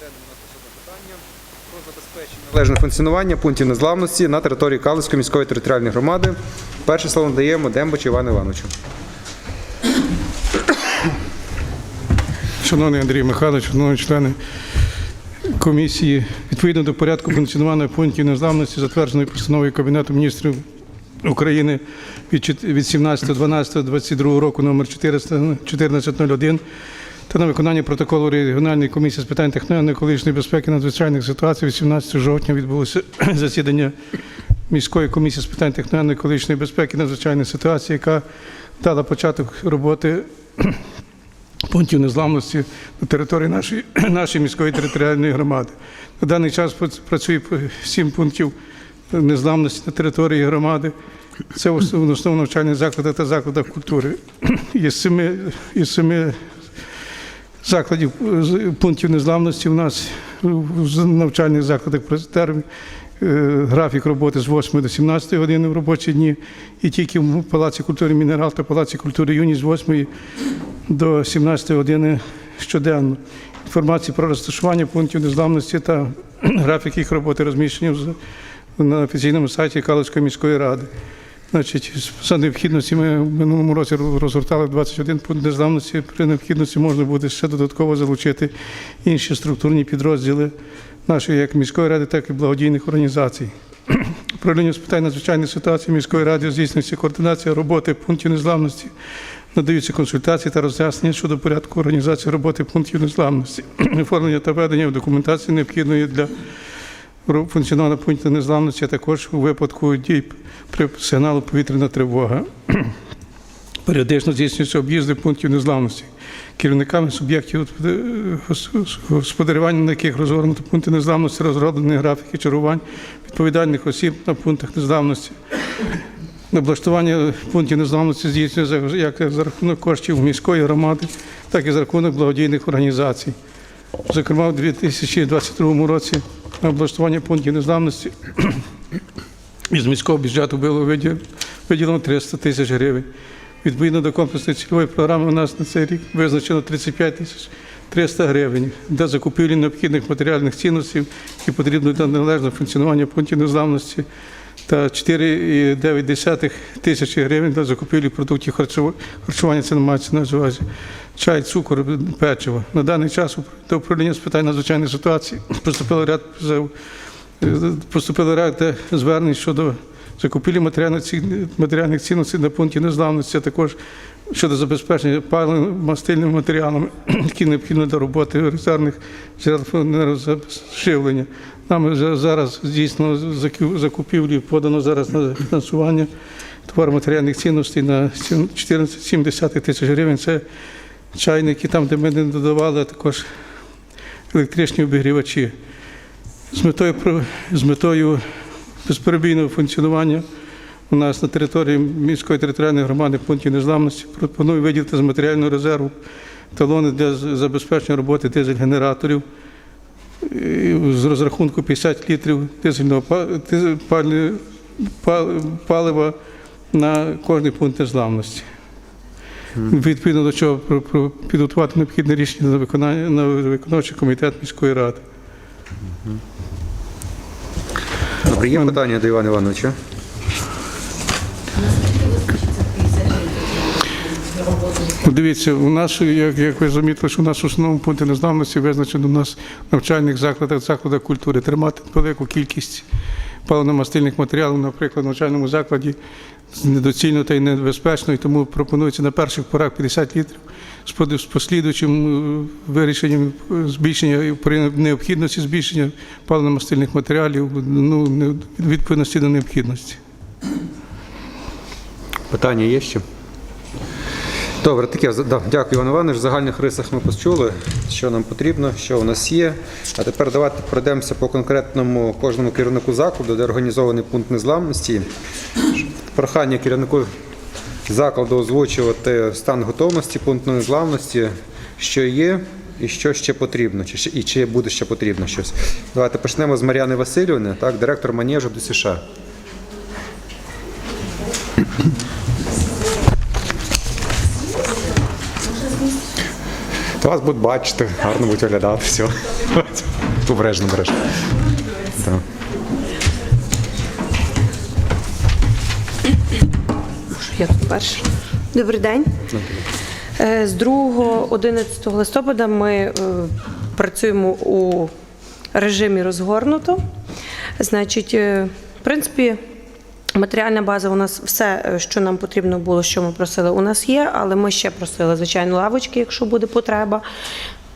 денному про забезпечення належного функціонування пунктів незламності на території Калицької міської територіальної громади. Перше слово надаємо Дембачу Івану Івановичу. Шановний Андрій Михайлович, шановні члени комісії, відповідно до порядку функціонування пунктів незламності, затвердженої постановою Кабінету міністрів України від чот- від 17.12.22 року номер 400 1401 та на виконання протоколу регіональної комісії з питань техногенно-екологічної безпеки надзвичайних ситуацій 18 жовтня відбулося засідання міської комісії з питань техногенно-екологічної безпеки надзвичайних ситуацій, яка дала початок роботи пунктів незламності на території нашої, нашої міської територіальної громади. На даний час працює сім пунктів незламності на території громади. Це в основному основно навчальні заклади та закладах культури. Із семи, із семи закладів е, пунктів незламності у нас в навчальних закладах термін е, графік роботи з 8 до 17 години в робочі дні, і тільки в Палаці культури Мінерал та Палаці культури Юність з 8 до 17 години щоденно. Інформації про розташування пунктів незламності та графік їх роботи розміщені на офіційному сайті Калицької міської ради. Значить, за необхідності ми в минулому році розгортали 21 пункт незламності. При необхідності можна буде ще додатково залучити інші структурні підрозділи нашої як міської ради, так і благодійних організацій. Управління з питань надзвичайних ситуацій міської ради здійснюється координація роботи пунктів незламності, надаються консультації та роз'яснення щодо порядку організації роботи пунктів незламності, оформлення та ведення документації необхідної для функціонування пунктів незламності, а також у випадку дій при сигналу повітряна тривога. Періодично здійснюються об'їзди пунктів незламності. Керівниками суб'єктів господарювання, на яких розгорнуто пункти незламності, розроблені графіки чергувань відповідальних осіб на пунктах незламності. Облаштування пунктів незламності здійснюється як за рахунок коштів міської громади, так і за рахунок благодійних організацій. Зокрема, у 2022 році на облаштування пунктів незламності із міського бюджету було виділено 300 тисяч гривень. Відповідно до комплексної цільової програми у нас на цей рік визначено 35 тисяч 300 гривень для закупівлі необхідних матеріальних цінностей, які потрібні для належного функціонування пунктів незламності, та 4,9 тисячі гривень для закупівлі продуктів харчування. Це мається на увазі чай, цукор, печиво. На даний час до управління з питань надзвичайних ситуацій поступило ряд поступили ряд звернень щодо закупівлі матеріальних цінностей на пункті незламності, а також щодо забезпечення паливно-мастильними матеріалами, які необхідні для роботи резервних джерел енергозаживлення. Вже зараз здійснено закупівлі, подано зараз на фінансування товар матеріальних цінностей на 14,7 тисяч гривень. Це чайники, там, де ми не додавали, а також електричні обігрівачі з метою з метою безперебійного функціонування у нас на території міської територіальної громади пунктів незламності пропоную виділити з матеріального резерву талони для забезпечення роботи дизель-генераторів з розрахунку 50 літрів дизельного палива на кожний пункт незламності. Відповідно до чого підготувати необхідне рішення на виконання на виконавчий комітет міської ради. Добре, є питання до Івана Івановича? Дивіться, у нас, як, як ви замітили, що у нас в основному пункті незламності визначено у нас в навчальних закладах, закладах культури тримати велику кількість паливно-мастильних матеріалів, наприклад, в навчальному закладі недоцільно та й небезпечно, і тому пропонується на перших порах 50 літрів з послідуючим е, вирішенням збільшення при необхідності збільшення паливно-мастильних матеріалів ну, відповідності до необхідності. Питання є ще? Добре, таке да, дякую, Іван Іванович. В загальних рисах ми почули, що нам потрібно, що у нас є. А тепер давайте пройдемося по конкретному кожному керівнику закладу, де організований пункт незламності. Прохання керівнику закладу озвучувати стан готовності пункту незламності, що є і що ще потрібно, чи і чи буде ще потрібно щось. Давайте почнемо з Мар'яни Васильівни, так, директор манежу до США. То вас будуть бачити, гарно будуть виглядати. Все. Обережно, обережно. Так. Я тут перша. Добрий день. Е, З 2-11 листопада ми е, працюємо у режимі розгорнуто. Значить, е, в принципі, матеріальна база у нас все, е, що нам потрібно було, що ми просили, у нас є, але ми ще просили, звичайно, лавочки, якщо буде потреба.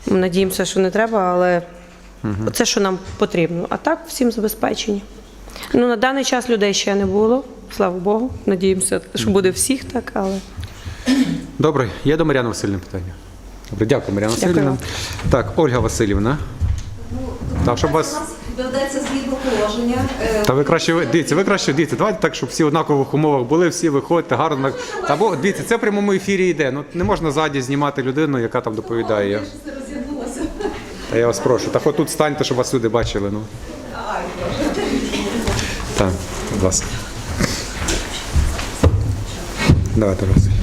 Надіємося, що не треба, але це, що нам потрібно. А так, всім забезпечені. Ну, на даний час людей ще не було, слава Богу. Надіємося, що буде всіх так, але. Добре, є до Мар'яни Васильівни питання. Добре, дякую, Мар'яна Васильівна. Так, Ольга Васильівна. Так, щоб вас. Ведеться згідно положення. Е, Та ви краще дивіться, ви краще дивіться. Давайте так, щоб всі в однакових умовах були, всі виходьте гарно. Та бо дивіться, це в прямому ефірі йде. Ну не можна ззаді знімати людину, яка там доповідає. Та я вас прошу. Так отут станьте, щоб вас люди бачили. Ну. Так, будь ласка. Давайте Василь. Е,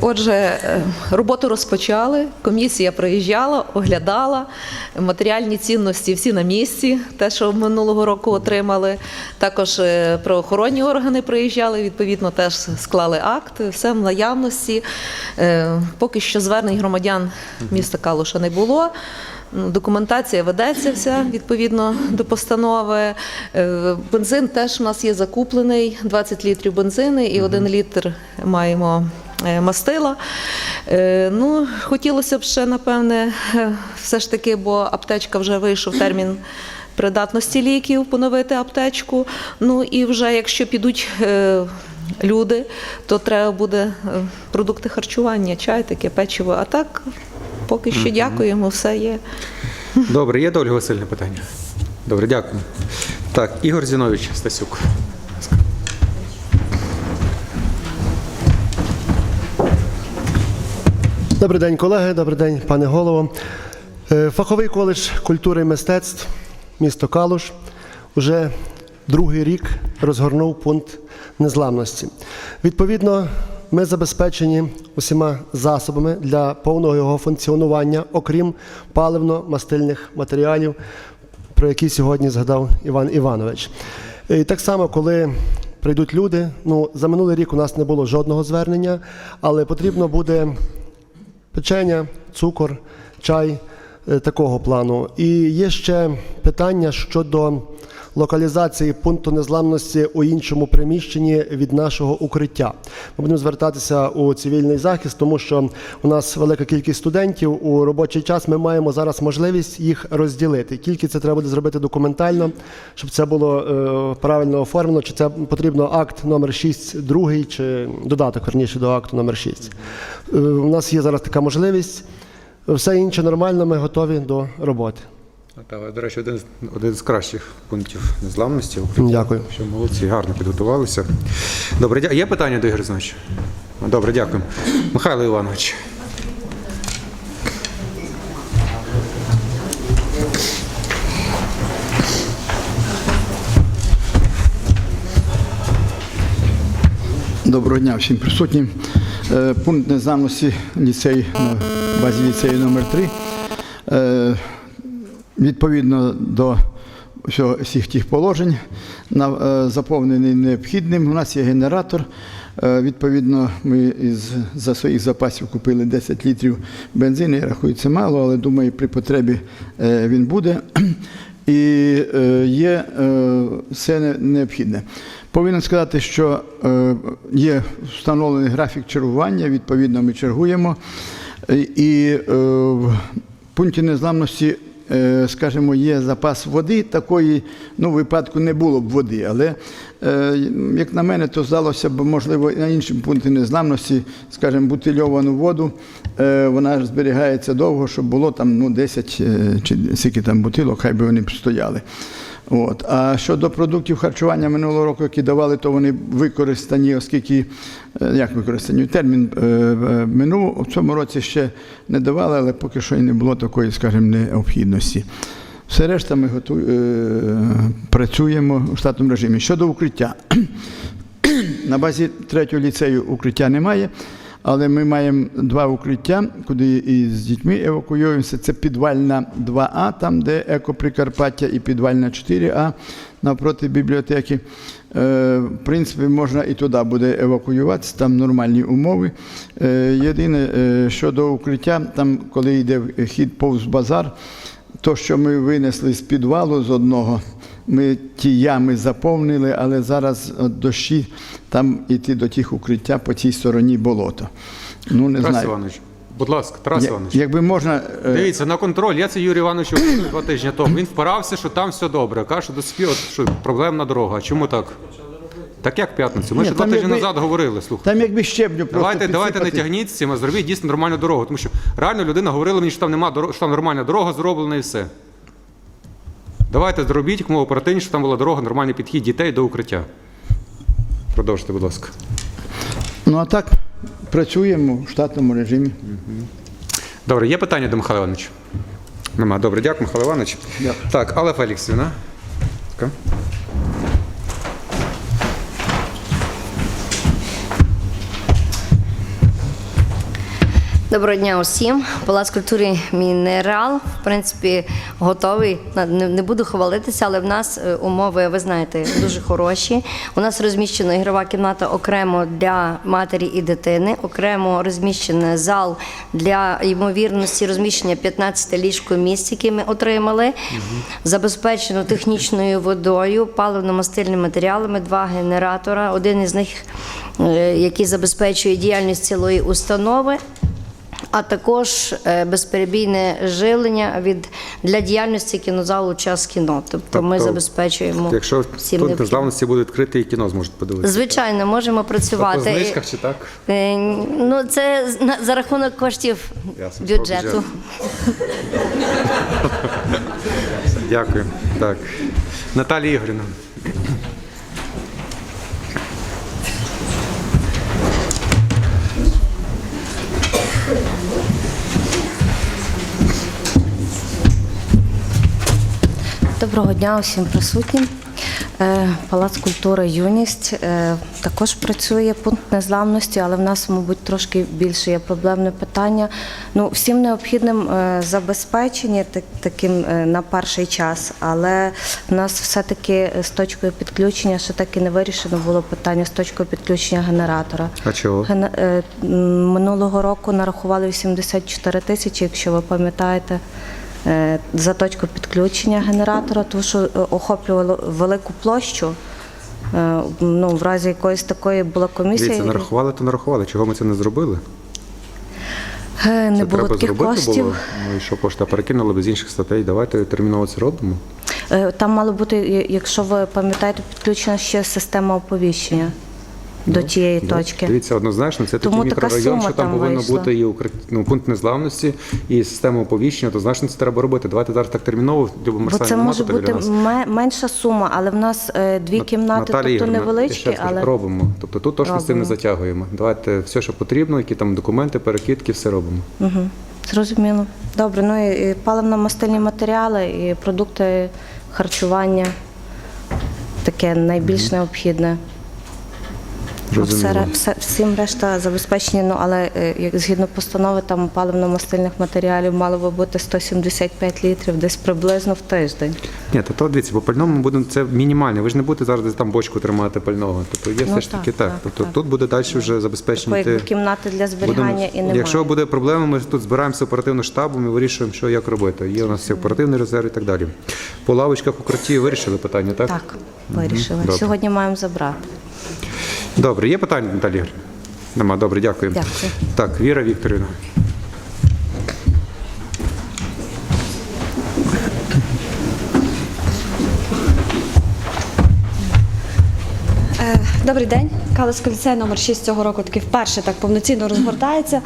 Отже, е, роботу розпочали. Комісія приїжджала, оглядала матеріальні цінності всі на місці, те, що минулого року отримали. Також е, правоохоронні органи приїжджали, відповідно, теж склали акт, все в наявності. Е, Поки що звернень громадян міста Калуша не було. Ну, Документація ведеться вся відповідно до постанови. Е, Бензин теж у нас є закуплений 20 літрів бензину і 1 літр маємо е, мастила. Е, Ну, хотілося б ще, напевне, е, все ж таки, бо аптечка вже вийшов термін. Придатності ліків поновити аптечку. Ну і вже якщо підуть е, люди, то треба буде е, продукти харчування, чай, таке печиво. А так, поки що дякуємо, все є. Добре, є до Ольги Васильівни питання? Добре, дякую. Так, Ігор Зінович Стасюк. Добрий день, колеги, добрий день, пане голово. Е, Фаховий коледж культури і мистецтв місто Калуш уже другий рік розгорнув пункт незламності. Відповідно, ми забезпечені усіма засобами для повного його функціонування, окрім паливно-мастильних матеріалів, про які сьогодні згадав Іван Іванович. І так само, коли прийдуть люди, ну за минулий рік у нас не було жодного звернення, але потрібно буде печення, цукор, чай е, такого плану. І є ще питання щодо локалізації пункту незламності у іншому приміщенні від нашого укриття. Ми будемо звертатися у цивільний захист, тому що у нас велика кількість студентів у робочий час. Ми маємо зараз можливість їх розділити. Тільки це треба буде зробити документально, щоб це було е, правильно оформлено. Чи це потрібно акт номер 6, другий, чи додаток верніше до акту номер 6. Е, У нас є зараз така можливість. Все інше нормально, ми готові до роботи. До речі, один, з- один з кращих пунктів незламності. Дякую. Що молодці, гарно підготувалися. Добре, дя- є питання до Ігоря Зіновича? Добре, дякую. Михайло Іванович. Доброго дня всім присутнім. Е, Пункт незламності ліцей на базі ліцею номер 3 Е, Відповідно до всіх тих положень, е, заповнений необхідним. У нас є генератор. Е, Відповідно, ми із, за своїх запасів купили 10 літрів бензину. Я рахую, це мало, але думаю, при потребі е, він буде. І є все необхідне. Повинен сказати, що є встановлений графік чергування, відповідно, ми чергуємо. І- в пункті незламності, скажімо, є запас води. Такої ну, випадку не було б води. Але, е, як на мене, то здалося б, можливо, на іншому пункті незламності, скажімо, бутильовану воду. е, Вона ж зберігається довго, щоб було там ну, 10 е, чи скільки там бутилок, хай би вони б стояли. От. А щодо продуктів харчування минулого року, які давали, то вони використані, оскільки е, як використані термін е, е, минув. У цьому році ще не давали, але поки що і не було такої, скажімо, необхідності. Все решта ми готу... працюємо у штатному режимі. Щодо укриття. На базі третього ліцею укриття немає, Але ми маємо два укриття, куди і з дітьми евакуюємося. Це підвальна 2А, там де екоприкарпаття, і підвальна 4А навпроти бібліотеки. Е, В принципі, можна і туди буде евакуюватися, там нормальні умови. Е, Єдине, е, щодо укриття, там, коли йде хід повз базар, то, що ми винесли з підвалу з одного, ми ті ями заповнили, але зараз от дощі, там іти до тих укриття по цій стороні болото. Ну, не Тарас знаю. Іванович, будь ласка, Тарас Я- Іванович. Якби можна. е, Дивіться, на контроль. Я це Юрій Іванович говорив два тижні тому. Він впирався, що там все добре. Каже, що до спі, от, що проблемна дорога. Чому так? Так як в п'ятницю? Ми Ні, ще два там тижні якби- назад говорили, слухайте. Там якби щебню просто Давайте, давайте не підсипати. тягніть з цим, а зробіть дійсно нормальну дорогу. Тому що реально людина говорила мені, що там нема дорог, що там нормальна дорога зроблена і все. Давайте зробіть кому оперативніше, щоб там була дорога, нормальний підхід дітей до укриття. Продовжуйте, будь ласка. Ну а так працюємо в штатному режимі. Добре, є питання до Михайла Івановича? Нема. Добре, дякую, Михайло Іванович. Дякую. Так, Алла Феліксівна. Доброго дня усім. Палац культури Мінерал, в принципі, готовий. Не буду хвалитися, але в нас е, умови, ви знаєте, дуже хороші. У нас розміщена ігрова кімната окремо для матері і дитини, окремо розміщений зал для ймовірності розміщення 15 ліжко місць, які ми отримали. Забезпечено технічною водою, паливно-мастильними матеріалами, два генератора. Один із них, е, який забезпечує діяльність цілої установи а також е, безперебійне живлення від для діяльності кінозалу час кіно. Тобто, ми Тобто, забезпечуємо Якщо всім тут незламності буде відкритий і кіно зможуть подивитися. Звичайно, можемо По працювати. знижках чи так? Е, Ну, це за рахунок коштів Ясно, бюджету. бюджету. Дякую. Так. Наталія Ігорівна. Доброго дня усім присутнім. Е, Палац культури Юність е, також працює пункт незламності, але в нас, мабуть, трошки більше є проблемне питання. Ну, всім необхідним е, забезпечені так- таким на перший час, але в нас все-таки з точкою підключення ще так і не вирішено було питання з точкою підключення генератора. А чого? Ген- Минулого року нарахували 84 тисячі, якщо ви пам'ятаєте, за точку підключення генератора, тому що е, охоплювало велику площу. Е, Ну, в разі якоїсь такої була комісія. Дивіться, нарахували, то нарахували. Чого ми це не зробили? Е, Не це було треба таких коштів. було. Ну і що пошта перекинули без інших статей. Давайте терміново це робимо. Е, Там мало бути, якщо ви пам'ятаєте, підключена ще система оповіщення до тієї Да. точки. Дивіться, однозначно, це Тому такий така мікрорайон, сума що там там повинно вийшла. бути і укр- ну, пункт незламності, і система оповіщення, однозначно це треба робити. Давайте зараз так терміново, Люба Бо це може бути ме- менша сума, але в нас е, дві Нат- кімнати, Наталія тобто Ігорівна, ще невеличкі, раз кажу, але робимо. Тобто тут точно з цим не Робимо. затягуємо. Давайте все, що потрібно, які там документи, перекидки, все робимо. Угу. Зрозуміло. Добре, ну і, і паливно-мастильні матеріали, і продукти харчування. Таке найбільш необхідне. А все, все, всім решта забезпечені, ну але е, як згідно постанови, там паливно-мастильних матеріалів мало би бути 175 літрів, десь приблизно в тиждень. Ні, то, то дивіться, по пальному ми будемо це мінімальне. Ви ж не будете зараз десь там бочку тримати пального. Тобто є Ну, все ж таки так, так. Тобто так. тут буде далі вже Бо забезпечені. ті- кімнати для зберігання Будемо- і немає. Якщо буде проблема, ми тут збираємося оперативно штабом і вирішуємо, що як робити. Є у нас оперативний резерв і так далі. По лавочках укритті вирішили питання, так? Так, вирішили. Добре. Сьогодні маємо забрати. Добре, є питання, Наталія? Нема, добре, дякую. Дякую. Так, Віра Вікторівна. Е, Добрий день. Калицький ліцей номер 6 цього року таки вперше так повноцінно розгортається.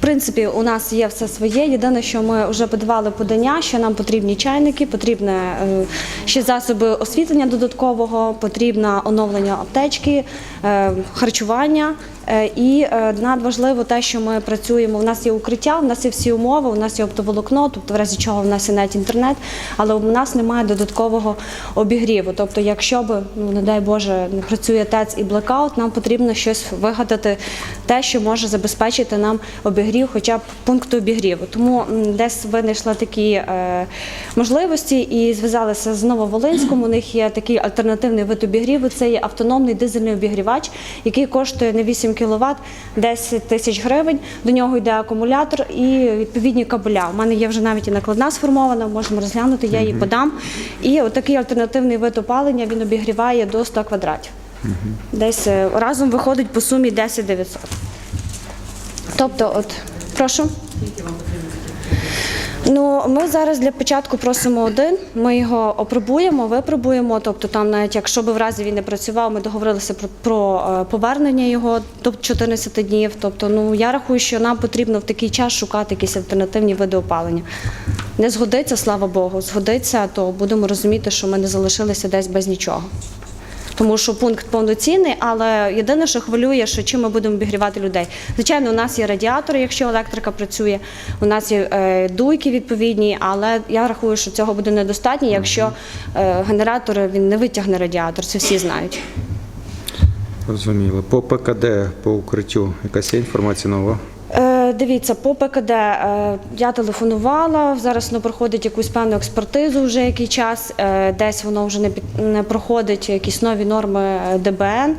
Принципі, у нас є все своє. Єдине, що ми вже подавали подання, що нам потрібні чайники, потрібне е, ще засоби освітлення додаткового, потрібне оновлення аптечки, е, харчування. Е, І е, надважливо те, що ми працюємо. У нас є укриття, у нас є всі умови, у нас є оптоволокно, тобто в разі чого в нас є навіть інтернет, але у нас немає додаткового обігріву. Тобто, якщо б, ну не дай Боже, не працює ТЕЦ і блекаут, нам потрібно щось вигадати, те, що може забезпечити нам обігрів, хоча б пункту обігріву. Тому десь винайшла такі е, можливості і зв'язалися з Нововолинськом. У них є такий альтернативний вид обігріву. Це є автономний дизельний обігрівач, який коштує на 8 кВт 10 тисяч гривень. До нього йде акумулятор і відповідні кабеля. У мене є вже навіть і накладна сформована, можемо розглянути, я її подам. І отакий альтернативний вид опалення він обігріває до 100 квадратів. Десь е, разом виходить по сумі 10 900. Тобто, от, прошу. Ну, ми зараз для початку просимо один. Ми його опробуємо, випробуємо. Тобто, там, навіть якщо би в разі він не працював, ми договорилися про, про е, повернення його до 14 днів. Тобто, ну я рахую, що нам потрібно в такий час шукати якісь альтернативні види опалення. Не згодиться, слава Богу, згодиться, то будемо розуміти, що ми не залишилися десь без нічого. Тому що пункт повноцінний, але єдине, що хвилює, що чим ми будемо обігрівати людей. Звичайно, у нас є радіатори, якщо електрика працює, у нас є е, дуйки відповідні, але я рахую, що цього буде недостатньо, якщо е, генератор він не витягне радіатор, це всі знають. Розуміло. По ПКД, по укриттю, якась є інформація нова? Е, дивіться, по ПКД е, я телефонувала. Зараз воно проходить якусь певну експертизу вже який час. Е, десь воно вже не, не проходить якісь нові норми ДБН.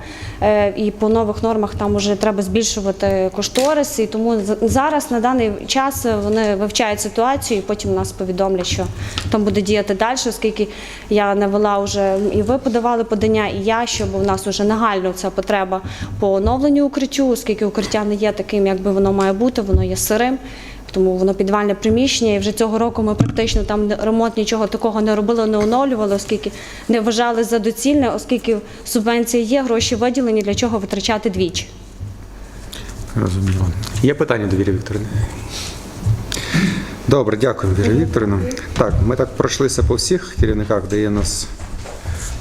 І по нових нормах там вже треба збільшувати кошториси. І тому зараз на даний час вони вивчають ситуацію і потім нас повідомлять, що там буде діяти далі, оскільки я навела вже і ви подавали подання, і я, щоб у нас вже нагально ця потреба по оновленню укриттю, оскільки укриття не є таким, як би воно має бути, воно є сирим. Тому воно підвальне приміщення, і вже цього року ми практично там ремонт нічого такого не робили, не оновлювали, оскільки не вважали за доцільне, оскільки субвенція є, гроші виділені, для чого витрачати двічі. Розуміло. Є питання до Віри Вікторівни? Добре, дякую, Віра Вікторівна. Так, ми так пройшлися по всіх керівниках, де є у нас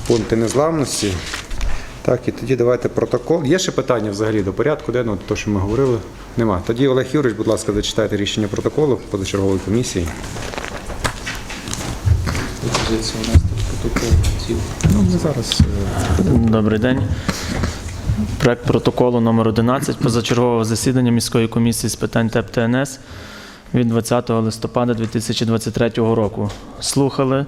пункти незламності. Так, і тоді давайте протокол. Є ще питання взагалі до порядку денного, то, що ми говорили? Нема. Тоді Олег Юрійович, будь ласка, зачитайте рішення протоколу позачергової комісії. Ну, ми зараз. е, Добрий день. Проект протоколу номер 11 позачергового засідання міської комісії з питань ТЕП ТНС від 20 листопада 2023 року. Слухали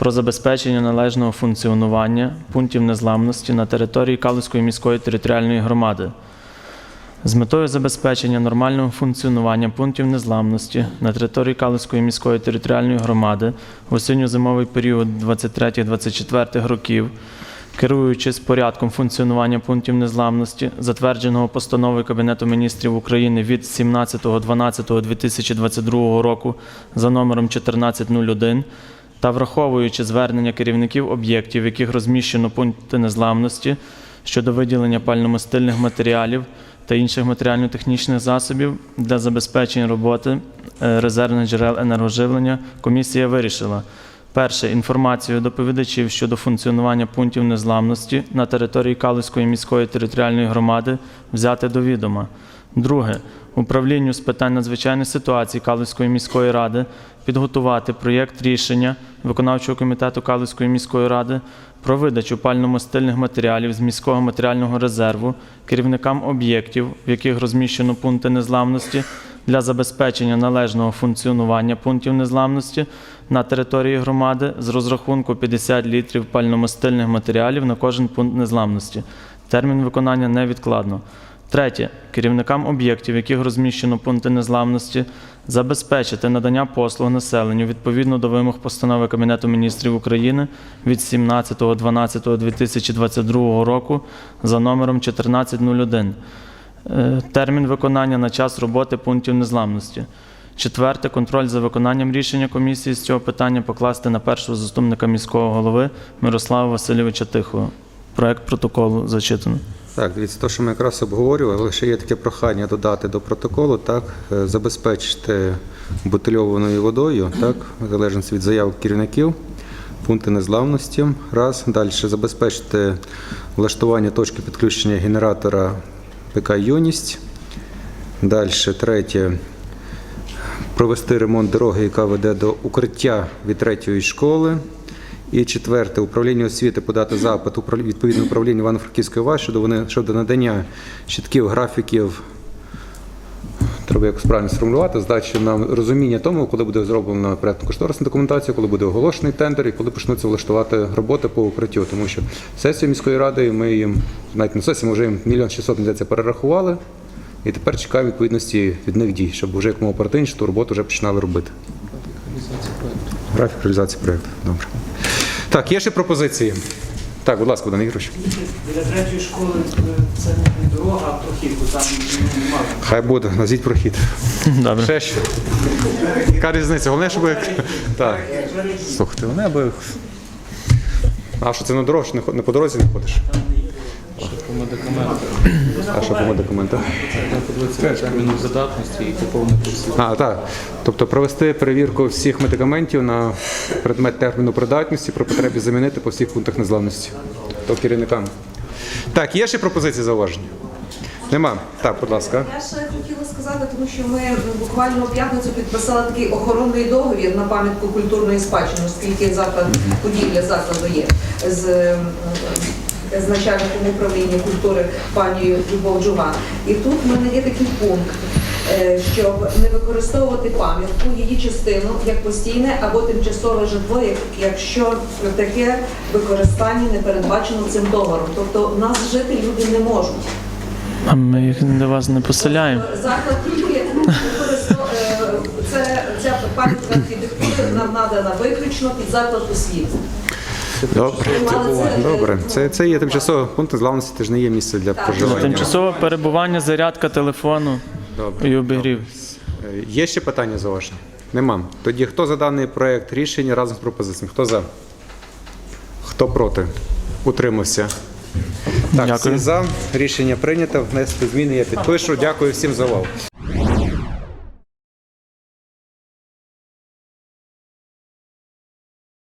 про забезпечення належного функціонування пунктів незламності на території Калузької міської територіальної громади. З метою забезпечення нормального функціонування пунктів незламності на території Калузької міської територіальної громади в осінньо-зимовий період 23-24 років, керуючись порядком функціонування пунктів незламності, затвердженого постановою Кабінету міністрів України від 17.12.2022 року за номером 1401, та враховуючи звернення керівників об'єктів, в яких розміщено пункти незламності щодо виділення пальномастильних матеріалів та інших матеріально-технічних засобів для забезпечення роботи е, резервних джерел енергоживлення, комісія вирішила. Перше інформацію доповідачів щодо функціонування пунктів незламності на території Калузької міської територіальної громади взяти до відома. Друге управлінню з питань надзвичайних ситуацій Калузької міської ради підготувати проєкт рішення виконавчого комітету Калузької міської ради про видачу пально-мастильних матеріалів з міського матеріального резерву керівникам об'єктів, в яких розміщено пункти незламності для забезпечення належного функціонування пунктів незламності на території громади з розрахунку 50 літрів пальномастильних матеріалів на кожен пункт незламності. Термін виконання невідкладно. Третє. Керівникам об'єктів, в яких розміщено пункти незламності, забезпечити надання послуг населенню відповідно до вимог постанови Кабінету міністрів України від 17.12.2022 року за номером 1401. Е, Термін виконання на час роботи пунктів незламності. Четверте, контроль за виконанням рішення комісії з цього питання покласти на першого заступника міського голови Мирослава Васильовича Тихого. Проект протоколу зачитано. Так, дивіться, то, що ми якраз обговорювали, лише є таке прохання додати до протоколу, так, е, забезпечити бутильованою водою, так, в залежності від заяв керівників, пункти незламності. Раз. Далі забезпечити влаштування точки підключення генератора ПК Юність. Далі третє. Провести ремонт дороги, яка веде до укриття від третьої школи. І четверте, управління освіти подати запит управлі- відповідне управління Івано-Франківської ОВА щодо, вони- щодо надання чітких графіків треба якось правильно сформулювати, здачі нам розуміння тому, коли буде зроблена проєктно кошторисна документація, коли буде оголошений тендер і коли почнуться влаштувати роботи по укриттю. Тому що сесію міської ради ми їм навіть на сесії ми вже їм мільйон шістсот здається, перерахували. І тепер чекаємо відповідності від них дій, щоб вже як мова оперативніше ту роботу вже починали робити. Графік реалізації проєкту. Графік реалізації проєкту. Добре. Так, є ще пропозиції. Так, будь ласка, Богдан Ігорович. Для третьої школи е, це не дорога, а прохід, бо там ну, немає. Хай буде, назвіть прохід. Добре. Ще що? Яка різниця? Головне, щоб... Так. Слухайте, вони аби... А що, це на дорогу, що не ход- не по дорозі не ходиш? А що по медикаментах? придатності і поповнити всі. А, так. Тобто провести перевірку всіх медикаментів на предмет терміну придатності при потребі замінити по всіх пунктах незламності. То керівникам. Так, є ще пропозиції зауваження? Нема. Так, будь ласка. Я ще хотіла сказати, тому що ми буквально в п'ятницю підписали такий охоронний договір на пам'ятку культурної спадщини, оскільки заклад будівля закладу є з, е, з начальником управління культури пані Любов Джуган. І тут в мене є такий пункт. е, Щоб не використовувати пам'ятку, її частину як постійне або тимчасове житло, якщо таке використання не передбачено цим договором. Тобто в нас жити люди не можуть. А ми їх до вас не поселяємо. Заклад культури використовує це ця пам'ятка архітектури нам надана виключно під заклад освіти. Добре. Це- Добре. Це, це є тимчасовий пункт незламності, це ж не є місце для проживання. Тимчасове перебування, зарядка телефону Добре. і обігрів. Е, Є ще питання зауваження? Нема. Тоді хто за даний проект рішення разом з пропозиціями? Хто за? Хто проти? Утримався. Так, Дякую. всі за. Рішення прийнято. Внести зміни я підпишу. Дякую всім за увагу.